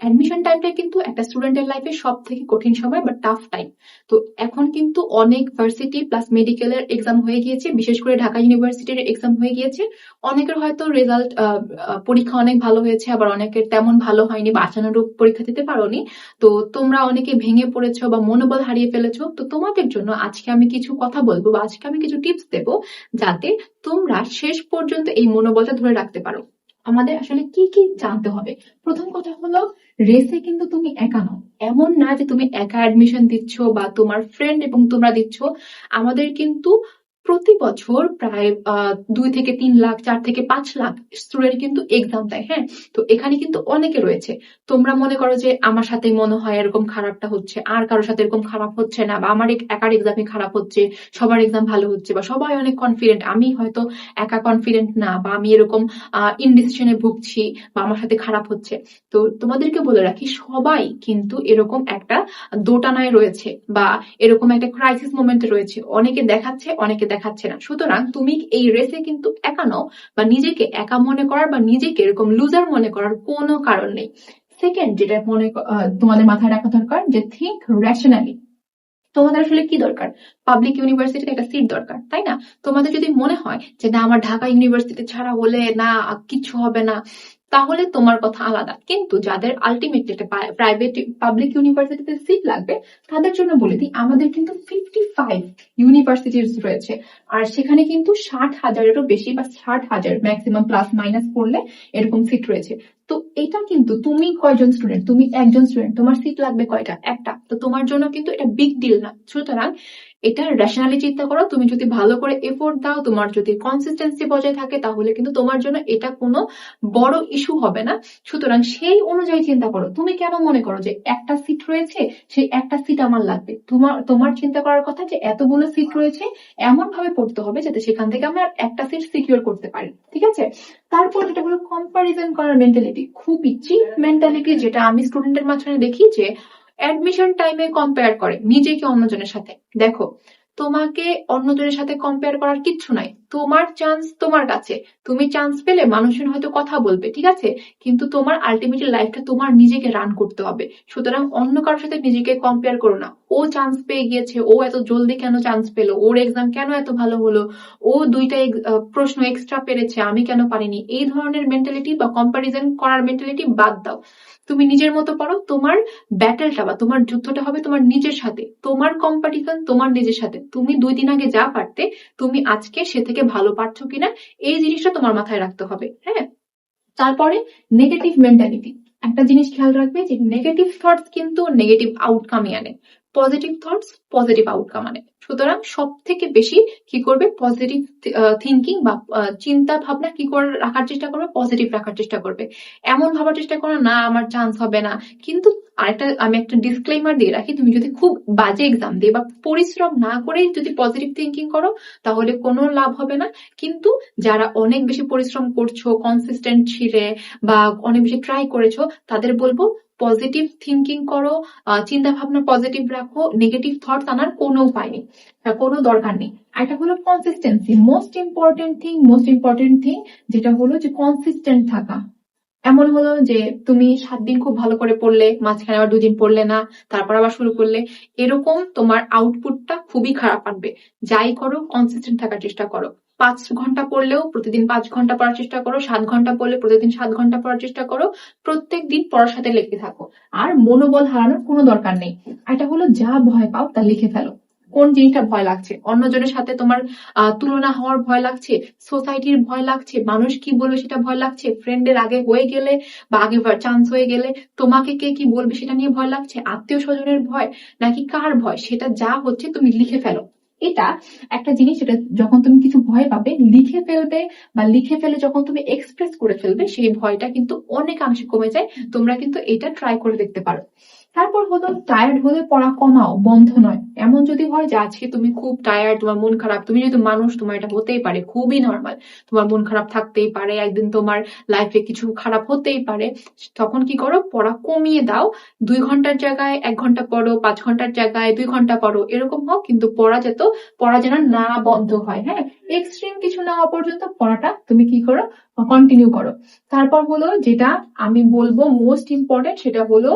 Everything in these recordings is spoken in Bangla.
অ্যাডমিশন টাইমটা কিন্তু একটা স্টুডেন্টের লাইফে সব থেকে কঠিন সময় বা টাফ টাইম তো এখন কিন্তু অনেক ভার্সিটি প্লাস মেডিকেলের এক্সাম হয়ে গিয়েছে, বিশেষ করে ঢাকা ইউনিভার্সিটির এক্সাম হয়ে গিয়েছে। অনেকের হয়তো রেজাল্ট পরীক্ষা অনেক ভালো হয়েছে, আবার অনেকের তেমন ভালো হয়নি বা আশানুরূপ পরীক্ষা দিতে পারোনি। তো তোমরা অনেকে ভেঙে পড়েছো বা মনোবল হারিয়ে ফেলেছো, তো তোমাদের জন্য আজকে আমি কিছু কথা বলব বা আজকে আমি কিছু টিপস দেবো যাতে তোমরা শেষ পর্যন্ত এই মনোবলটা ধরে রাখতে পারো। আমাদের আসলে কি কি জানতে হবে? প্রথম কথা হলো, রেসে কিন্তু তুমি একা নও। এমন না যে তুমি একা অ্যাডমিশন দিচ্ছ বা তোমার ফ্রেন্ড এবং তোমরা দিচ্ছ। আমাদের কিন্তু প্রতি বছর প্রায় দুই থেকে তিন লাখ, চার থেকে পাঁচ লাখ স্টুডেন্ট কিন্তু এক্সাম দেয় হ্যাঁ? তো এখানে কিন্তু অনেকে রয়েছে। তোমরা মনে করো যে আমার সাথে মনে হয় এরকম খারাপটা হচ্ছে, আর কারোর সাথে এরকম খারাপ হচ্ছে না, বা আমার একার এক্সামে খারাপ হচ্ছে, সবার এক্সাম ভালো হচ্ছে, বা সবাই অনেক কনফিডেন্ট আমি হয়তো একা কনফিডেন্ট না, বা আমি এরকম ইনডিসিশনে ভুগছি, বা আমার সাথে খারাপ হচ্ছে। তো তোমাদেরকে বলে রাখি, সবাই কিন্তু এরকম একটা দোটানায় রয়েছে, বা এরকম একটা ক্রাইসিস মোমেন্টে রয়েছে। অনেকে দেখাচ্ছে, অনেকে দেখাচ্ছে না। সুতরাং তুমি এই রেসে কিন্তু একা নও বা নিজেকে একা মনে করার বা নিজেকে এরকম লুজার মনে করার কোনো কারণ নেই। সেকেন্ড যেটা মনে তোমাদের মাথায় রাখা দরকার যে থিঙ্ক রেশনালি তোমাদের আসলে কি দরকার? পাবলিক ইউনিভার্সিটিতে একটা সিট দরকার, তাই না? তোমাদের যদি মনে হয় যে না, আমার ঢাকা ইউনিভার্সিটি ছাড়া হলে না কিছু হবে না তাহলে তোমার কথা আলাদা। কিন্তু যাদের আলটিমেটলি একটা প্রাইভেট পাবলিক ইউনিভার্সিটিতে সিট লাগবে, তাদের জন্য বলে দিই, আমাদের কিন্তু ফিফটি ফাইভ ইউনিভার্সিটিস রয়েছে। আর সেখানে কিন্তু ষাট হাজারেরও বেশি বা ষাট হাজার ম্যাক্সিমাম প্লাস মাইনাস করলে এরকম সিট রয়েছে। তো এটা কিন্তু তুমি কয়জন স্টুডেন্ট তুমি একজন স্টুডেন্ট তোমার সিট লাগবে কয়টা? একটা। তো তোমার জন্য কিন্তু এটা বিগ ডিল না। সুতরাং এটা রেশনালি চিন্তা করো, তুমি যদি ভালো করে এফোর্ট দাও, তোমার যদি কনসিস্টেন্সি বজায় থাকে, তাহলে কিন্তু তোমার জন্য এটা কোনো বড় ইস্যু হবে না। সুতরাং সেই অনুযায়ী চিন্তা করো। তুমি কেন মনে করো যে একটা সিট রয়েছে, সেই একটা সিট আমার লাগবে? তোমার তোমার চিন্তা করার কথা যে এতগুলো সিট রয়েছে এমন ভাবে পড়তে হবে যাতে সেখান থেকে আমরা একটা সিট সিকিউর করতে পারি। ঠিক আছে? তারপর যেটা হলো কম্পারিজন করার মেন্টালিটি খুবই চিপ মেন্টালিটি যেটা আমি স্টুডেন্টের মাঝখানে দেখি যে অ্যাডমিশন টাইমে কম্পেয়ার করে, নিজেকে অন্যজনের সাথে। দেখো, তোমাকে অন্যজনের সাথে কম্পেয়ার করার কিচ্ছু নাই। তোমার চান্স তোমার কাছে। তুমি চান্স পেলে মানুষজন হয়তো কথা বলবে, ঠিক আছে? কিন্তু তোমার আলটিমেটলি লাইফটা তোমার নিজেকে রান করতে হবে। সুতরাং অন্য কারোর সাথে নিজেকে কম্পেয়ার করো না। ও চান্স পেয়ে গিয়েছে, ও এত জলদি কেন চান্স পেল, ওর এক্সাম কেন এত ভালো হলো, ও দুইটা প্রশ্ন এক্সট্রা পেরেছে, আমি কেন পারিনি, এই ধরনের মেন্টালিটি বা কম্পারিজন করার মেন্টালিটি বাদ দাও। তুমি নিজের মতো পড়ো, তোমার ব্যাটেলটা বা তোমার যুদ্ধটা হবে তোমার নিজের সাথে, তোমার কম্পাটিশন তোমার নিজের সাথে, তুমি দুই দিন আগে যা পারতে, তুমি আজকে সে থেকে ভালো পারছ কিনা, এই জিনিসটা তোমার মাথায় রাখতে হবে হ্যাঁ? তারপরে নেগেটিভ মেন্টালিটি একটা জিনিস খেয়াল রাখবে যে নেগেটিভ থটস কিন্তু নেগেটিভ আউটকামই আনে। পজিটিভ থটস পজিটিভ আউটকাম আনে সুতরাং সব থেকে বেশি কি করবে? পজিটিভ থিঙ্কিং বা চিন্তা ভাবনা কি করে রাখার চেষ্টা করবে? পজিটিভ রাখার চেষ্টা করবে। এমন ভাবার চেষ্টা করো, না, আমার চান্স হবে না। কিন্তু আরেকটা, আমি একটা ডিসক্লেমার দিয়ে রাখি, তুমি যদি খুব বাজে এক্সাম দিয়ে বা পরিশ্রম না করেই যদি পজিটিভ থিঙ্কিং করো, তাহলে কোনো লাভ হবে না। কিন্তু যারা অনেক বেশি পরিশ্রম করছ কনসিস্টেন্ট ছিলে বা অনেক বেশি ট্রাই করেছ, তাদের বলব পজিটিভ থিঙ্কিং করো চিন্তা ভাবনা পজিটিভ রাখো নেগেটিভ থটস আনার কোনো উপায় নেই কোনো দরকার নেই। এটা হলো consistency most important thing most important thing যেটা হলো যে কনসিস্টেন্ট থাকা। এমন হলো যে তুমি সাত দিন খুব ভালো করে পড়লে, মাঝখানে আবার দুদিন পড়লে না, তারপর আবার শুরু করলে, এরকম তোমার আউটপুটটা খুবই খারাপ আনবে। যাই করো কনসিস্টেন্ট থাকার চেষ্টা করো। পাঁচ ঘণ্টা পড়লেও প্রতিদিন পাঁচ ঘণ্টা পড়ার চেষ্টা করো, সাত ঘণ্টা পড়লে প্রতিদিন সাত ঘণ্টা পড়ার চেষ্টা করো, প্রত্যেক দিন পড়ার সাথে লেখে থাকো। আর মনোবল হারানোর কোনো দরকার নেই। এটা হলো যা ভয় পাও তা লিখে ফেলো। কোন জিনিসটা ভয় লাগছে? অন্যজনের সাথে তোমার তুলনা হওয়ার ভয় লাগছে? সোসাইটির ভয় লাগছে? মানুষ কি বলবে সেটা ভয় লাগছে? ফ্রেন্ডের আগে হয়ে গেলে বা আগে চান্স হয়ে গেলে তোমাকে কে কি বলবে সেটা নিয়ে ভয় লাগছে? আত্মীয় স্বজনের ভয় নাকি কার ভয়? সেটা যা হচ্ছে তুমি লিখে ফেলো। এটা একটা জিনিস এটা যখন তুমি কিছু ভয় পাবে, লিখে ফেলবে বা লিখে ফেলে যখন তুমি এক্সপ্রেস করে ফেলবে, সেই ভয়টা কিন্তু অনেকাংশে কমে যায়। তোমরা কিন্তু এটা ট্রাই করে দেখতে পারো। তারপর হলো টায়ার্ড হলে পড়া কমাও, বন্ধ নয়। এমন যদি হয় যে আজকে তুমি খুব টায়ার্ড তোমার মন খারাপ, তুমি যেহেতু মানুষ, তোমার এটা হতেই পারে, খুবই নর্মাল তোমার মন খারাপ থাকতেই পারে, একদিন তোমার লাইফে কিছু খারাপ হতেই পারে, তখন কি করো, পড়া কমিয়ে দাও। দুই ঘণ্টার জায়গায় এক ঘণ্টা পড়ো, পাঁচ ঘণ্টার জায়গায় দুই ঘণ্টা পড়ো, এরকম হোক, কিন্তু পড়া যেত পড়া যেন না বন্ধ হয় হ্যাঁ? এক্সট্রিম কিছু না হওয়া পর্যন্ত পড়াটা তুমি কি করো কন্টিনিউ করো। তারপর হলো যেটা আমি বলব মোস্ট ইম্পর্টেন্ট সেটা হলো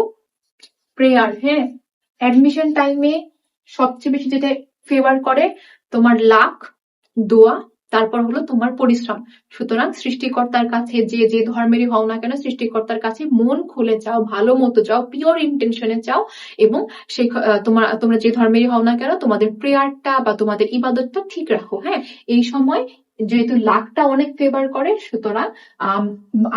প্রেয়ার হ্যাঁ? অ্যাডমিশন টাইমে সবচেয়ে বেশি যেটা ফেভার করে তোমার লাক, দোয়া, তারপর হলো তোমার পরিশ্রম। সুতরাং সৃষ্টিকর্তার কাছে যে যে ধর্মেরই হও না কেন, সৃষ্টিকর্তার কাছে মন খুলে চাও, ভালো মতো চাও পিওর ইন্টেনশনে চাও এবং সেই তোমার, তোমরা যে ধর্মেরই হও না কেন, তোমাদের প্রেয়ারটা বা তোমাদের ইবাদতটা ঠিক রাখো হ্যাঁ? এই সময় যেহেতু লাকটা অনেক ফেভার করে, সুতরাং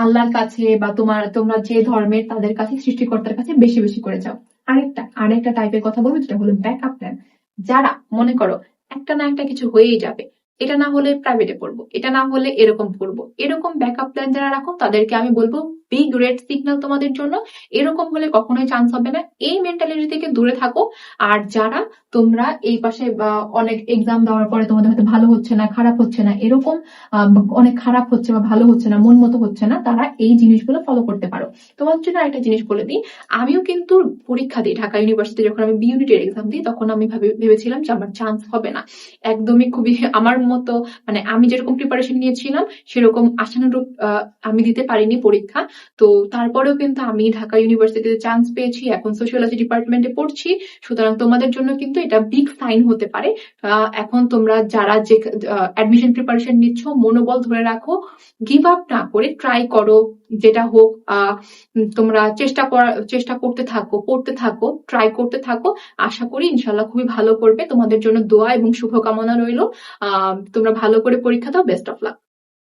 আল্লাহর কাছে বা তোমার, তোমরা যে ধর্মের তাদের কাছে, সৃষ্টিকর্তার কাছে বেশি বেশি করে যাও। আরেকটা আরেকটা টাইপের কথা বলব, যেটা হলো ব্যাকআপ প্ল্যান যারা, মনে করো, একটা না একটা কিছু হয়েই যাবে, এটা না হলে প্রাইভেটে পড়ব, এটা না হলে এরকম পড়ব, এরকম ব্যাকআপ প্ল্যান যারা রাখো, তাদেরকে আমি বলব বিগ রেড সিগন্যাল তোমাদের জন্য, এরকম হলে কখনোই চান্স হবে না। এই মেন্টালিটি থেকে দূরে থাকো। আর যারা তোমরা এই পাশে অনেক এক্সাম দেওয়ার পরে তোমাদের হয়তো ভালো হচ্ছে না, খারাপ হচ্ছে না, এরকম অনেক খারাপ হচ্ছে বা ভালো হচ্ছে না, মন মতো হচ্ছে না, তারা এই জিনিসগুলো ফলো করতে পারো। তোমার জন্য একটা জিনিস বলে দিই, আমিও কিন্তু পরীক্ষা দিই ঢাকা ইউনিভার্সিটি যখন আমি বি ইউনিটের এক্সাম দিই, তখন আমি ভাবে, ভেবেছিলাম যে আমার চান্স হবে না। একদমই খুবই আমার মতো মানে আমি যেরকম প্রিপারেশন নিয়েছিলাম, সেরকম আশানুরূপ আমি দিতে পারিনি পরীক্ষা। তো তারপরেও কিন্তু আমি ঢাকা ইউনিভার্সিটিতে চান্স পেয়েছি, এখন সোশিওলজি ডিপার্টমেন্টে পড়ছি, সুতরাং তোমাদের জন্য কিন্তু এটা বিগ সাইন হতে পারে। এখন তোমরা যারা যে অ্যাডমিশন প্রিপারেশন নিচ্ছ, মনোবল ধরে রাখো গিভ আপ না করে ট্রাই করো, যেটা হোক তোমরা চেষ্টা করা, চেষ্টা করতে থাকো, পড়তে থাকো ট্রাই করতে থাকো। আশা করি ইনশাল্লাহ খুবই ভালো করবে। তোমাদের জন্য দোয়া এবং শুভকামনা রইল। তোমরা ভালো করে পরীক্ষা দাও বেস্ট অফ লাক